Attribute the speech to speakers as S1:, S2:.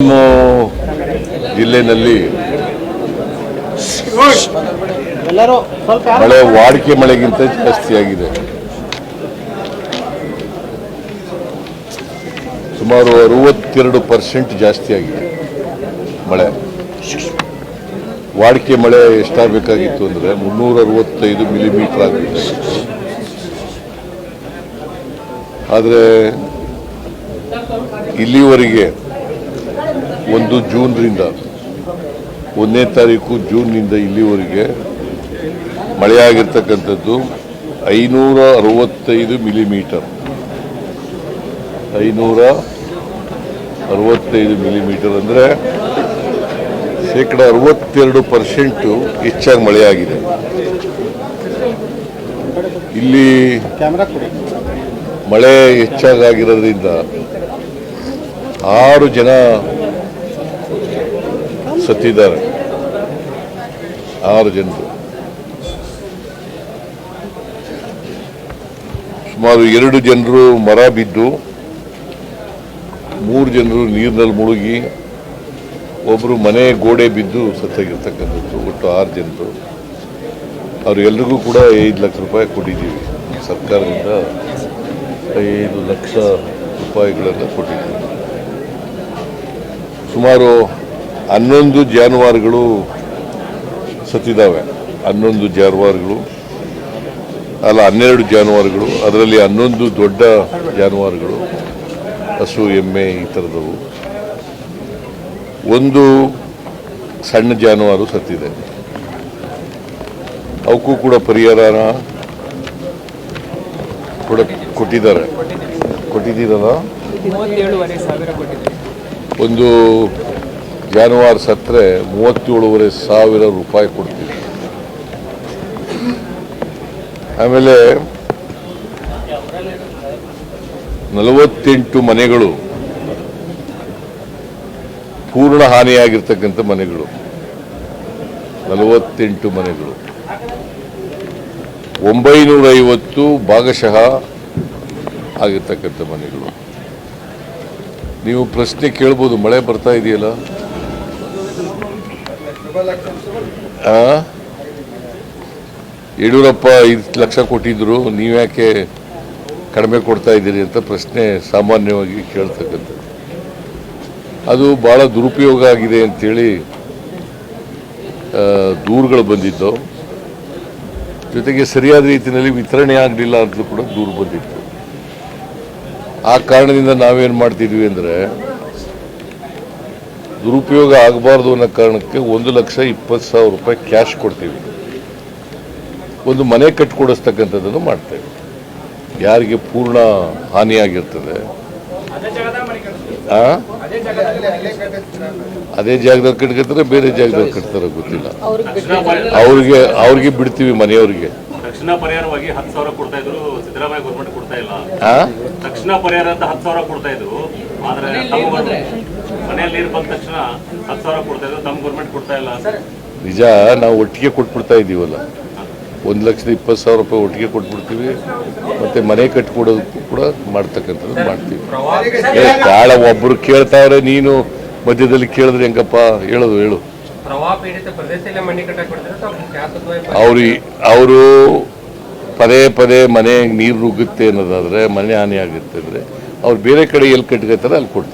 S1: ನಮ್ಮ
S2: ಜಿಲ್ಲೆಯಲ್ಲಿ
S1: ಮಳೆ ವಾಡಿಕೆ ಮಳೆಗಿಂತ ಜಾಸ್ತಿಯಾಗಿದೆ ಸುಮಾರು ಅರವತ್ತೆರಡು ಪರ್ಸೆಂಟ್ ಜಾಸ್ತಿ ಆಗಿದೆ ಮಳೆ. ವಾಡಿಕೆ ಮಳೆ ಎಷ್ಟಾಗಬೇಕಾಗಿತ್ತು ಅಂದರೆ ಮುನ್ನೂರ ಅರವತ್ತೈದು ಮಿಲಿಮೀಟರ್ ಆಗಬೇಕಾಗಿತ್ತು ಆದರೆ ಇಲ್ಲಿವರೆಗೆ ಒಂದು ಜೂನ್ರಿಂದ, ಒಂದನೇ ತಾರೀಕು ಜೂನ್ನಿಂದ ಇಲ್ಲಿವರೆಗೆ ಮಳೆಯಾಗಿರ್ತಕ್ಕಂಥದ್ದು ಐನೂರ ಅರವತ್ತೈದು ಮಿಲಿಮೀಟರ್. ಐನೂರ ಅರವತ್ತೈದು ಮಿಲಿಮೀಟರ್ ಅಂದರೆ ಶೇಕಡ ಅರವತ್ತೆರಡು ಪರ್ಸೆಂಟು ಹೆಚ್ಚಾಗಿ ಮಳೆಯಾಗಿದೆ. ಇಲ್ಲಿ ಮಳೆ ಹೆಚ್ಚಾಗಿರೋದ್ರಿಂದ ಆರು ಜನ ಸತ್ತಿದ್ದಾರೆ. ಆರು ಜನರು. ಸುಮಾರು ಎರಡು ಜನರು ಮರ ಬಿದ್ದು, ಮೂರು ಜನರು ನೀರಿನಲ್ಲಿ ಮುಳುಗಿ ಒಬ್ಬರು ಮನೆ ಗೋಡೆ ಬಿದ್ದು ಸತ್ತಾಗಿರ್ತಕ್ಕಂಥದ್ದು. ಒಟ್ಟು ಆರು ಜನರು. ಎಲ್ಲರಿಗೂ ಕೂಡ ಐದು ಲಕ್ಷ ರೂಪಾಯಿ ಕೊಟ್ಟಿದ್ದೀವಿ. ಸರ್ಕಾರದಿಂದ ಐದು ಲಕ್ಷ ರೂಪಾಯಿಗಳನ್ನು ಕೊಟ್ಟಿದ್ದೀವಿ. ಸುಮಾರು ಹನ್ನೊಂದು ಜಾನುವಾರುಗಳು ಸತ್ತಿದ್ದಾವೆ. ಹನ್ನೊಂದು ಜಾನುವಾರುಗಳು ಅಲ್ಲ ಹನ್ನೆರಡು ಜಾನುವಾರುಗಳು ಅದರಲ್ಲಿ ಹನ್ನೊಂದು ದೊಡ್ಡ ಜಾನುವಾರುಗಳು ಹಸು ಎಮ್ಮೆ ಈ ಥರದವು. ಒಂದು ಸಣ್ಣ ಜಾನುವಾರು ಸತ್ತಿದೆ. ಅವಕ್ಕೂ ಕೂಡ ಪರಿಹಾರ ಕೂಡ ಕೊಟ್ಟಿದ್ದಾರೆ. ಕೊಟ್ಟಿದ್ದೀರಲ್ಲ? ಒಂದು ಜಾನುವಾರು ಸತ್ತರೆ ಮೂವತ್ತೇಳುವರೆ ಸಾವಿರ ರೂಪಾಯಿ ಕೊಡ್ತೀವಿ. ಆಮೇಲೆ ನಲವತ್ತೆಂಟು ಮನೆಗಳು ಪೂರ್ಣ ಹಾನಿಯಾಗಿರ್ತಕ್ಕಂಥ ಮನೆಗಳು. ನಲವತ್ತೆಂಟು ಮನೆಗಳು. ಒಂಬೈನೂರ ಐವತ್ತು ಭಾಗಶಃ ಆಗಿರ್ತಕ್ಕಂಥ ಮನೆಗಳು. ನೀವು ಪ್ರಶ್ನೆ ಕೇಳ್ಬೋದು, ಮಳೆ ಬರ್ತಾ ಇದೆಯಲ್ಲ? ಯಡಿಯೂರಪ್ಪ ಐದು ಲಕ್ಷ ಕೊಟ್ಟಿದ್ರು ನೀವ್ಯಾಕೆ ಕಡಿಮೆ ಕೊಡ್ತಾ ಇದ್ದೀರಿ ಅಂತ ಪ್ರಶ್ನೆ ಸಾಮಾನ್ಯವಾಗಿ ಕೇಳ್ತಕ್ಕಂಥದ್ದು. ಅದು ಭಾಳ ದುರುಪಯೋಗ ಆಗಿದೆ ಅಂಥೇಳಿ ದೂರುಗಳು ಬಂದಿದ್ದು ಜೊತೆಗೆ ಸರಿಯಾದ ರೀತಿಯಲ್ಲಿ ವಿತರಣೆ ಆಗಲಿಲ್ಲ ಅಂತ ಕೂಡ ದೂರು ಬಂದಿತ್ತು. ಆ ಕಾರಣದಿಂದ ನಾವೇನು ಮಾಡ್ತಿದ್ವಿ ಅಂದರೆ ದುರುಪಯೋಗ ಆಗಬಾರ್ದು ಅನ್ನೋ ಕಾರಣಕ್ಕೆ ಒಂದು ಲಕ್ಷ ಇಪ್ಪತ್ತು ಸಾವಿರ ರೂಪಾಯಿ ಕ್ಯಾಶ್ ಕೊಡ್ತೀವಿ. ಒಂದು ಮನೆ ಕಟ್ಟಿಕೊಡಿಸ್ತಕ್ಕಂಥದ್ದನ್ನು ಮಾಡ್ತೇವೆ. ಯಾರಿಗೆ ಪೂರ್ಣ ಹಾನಿಯಾಗಿರ್ತದೆ? ಅದೇ ಜಾಗದಾಗ ಕಟ್ಕೊತಾರೆ ಬೇರೆ ಜಾಗದಾಗ ಕಟ್ತಾರೆ ಗೊತ್ತಿಲ್ಲ. ಅವ್ರಿಗೆ ಅವ್ರಿಗೆ ಬಿಡ್ತೀವಿ ಮನೆಯವ್ರಿಗೆ.
S3: ತಕ್ಷಣ ಪರಿಹಾರವಾಗಿ ಹತ್ತು ಸಾವಿರ ಕೊಡ್ತಾ ಇದ್ರು ಸಿದ್ದರಾಮಯ್ಯ ಗೌರ್ಮೆಂಟ್ ಕೊಡ್ತಾ ಇಲ್ಲ.
S1: ಆ?
S3: ತಕ್ಷಣ ಪರಿಹಾರ ಅಂತ ಹತ್ತು ಸಾವಿರ ಕೊಡ್ತಾ ಇದ್ರು ಆದ್ರೆ ಮನೆಯಲ್ಲಿ ನೀರು ಬಂದ ತಕ್ಷಣ ಹತ್ತು ಸಾವಿರ ಕೊಡ್ತಾ ಇದ್ರು ತಮ್ಮ ಗೌರ್ಮೆಂಟ್ ಕೊಡ್ತಾ ಇಲ್ಲ.
S1: ನಿಜ ನಾವು ಒಟ್ಟಿಗೆ ಕೊಟ್ಬಿಡ್ತಾ ಇದ್ದೀವಲ್ಲ ಒಂದು ಲಕ್ಷದ ಇಪ್ಪತ್ತು ಸಾವಿರ ರೂಪಾಯಿ ಒಟ್ಟಿಗೆ ಕೊಟ್ಬಿಡ್ತೀವಿ. ಮತ್ತೆ ಮನೆ ಕಟ್ಕೊಡೋದಕ್ಕೂ ಕೂಡ ಮಾಡ್ತಕ್ಕಂಥದ್ದು ಮಾಡ್ತೀವಿ. ಏ ಒಬ್ಬರು ಒಬ್ರು ಕೇಳ್ತಾವ್ರೆ ನೀನು ಮಧ್ಯದಲ್ಲಿ ಕೇಳಿದ್ರೆ ಹೆಂಗಪ್ಪ? ಹೇಳೋದು ಹೇಳು.
S4: ಶಾಶ್ವತವಾಗಿ
S1: ಅವರು ಪದೇ ಪದೇ ಮನೆ ನೀರು ನುಗ್ಗುತ್ತೆ ಅನ್ನೋದಾದ್ರೆ ಮನೆ ಹಾನಿ ಆಗುತ್ತೆ ಅಂದ್ರೆ ಅವ್ರು ಬೇರೆ ಕಡೆ ಎಲ್ಲಿ ಕಟ್ಕೋತಾರೆ ಅಲ್ಲಿ ಕೊಡ್ತಾರೆ.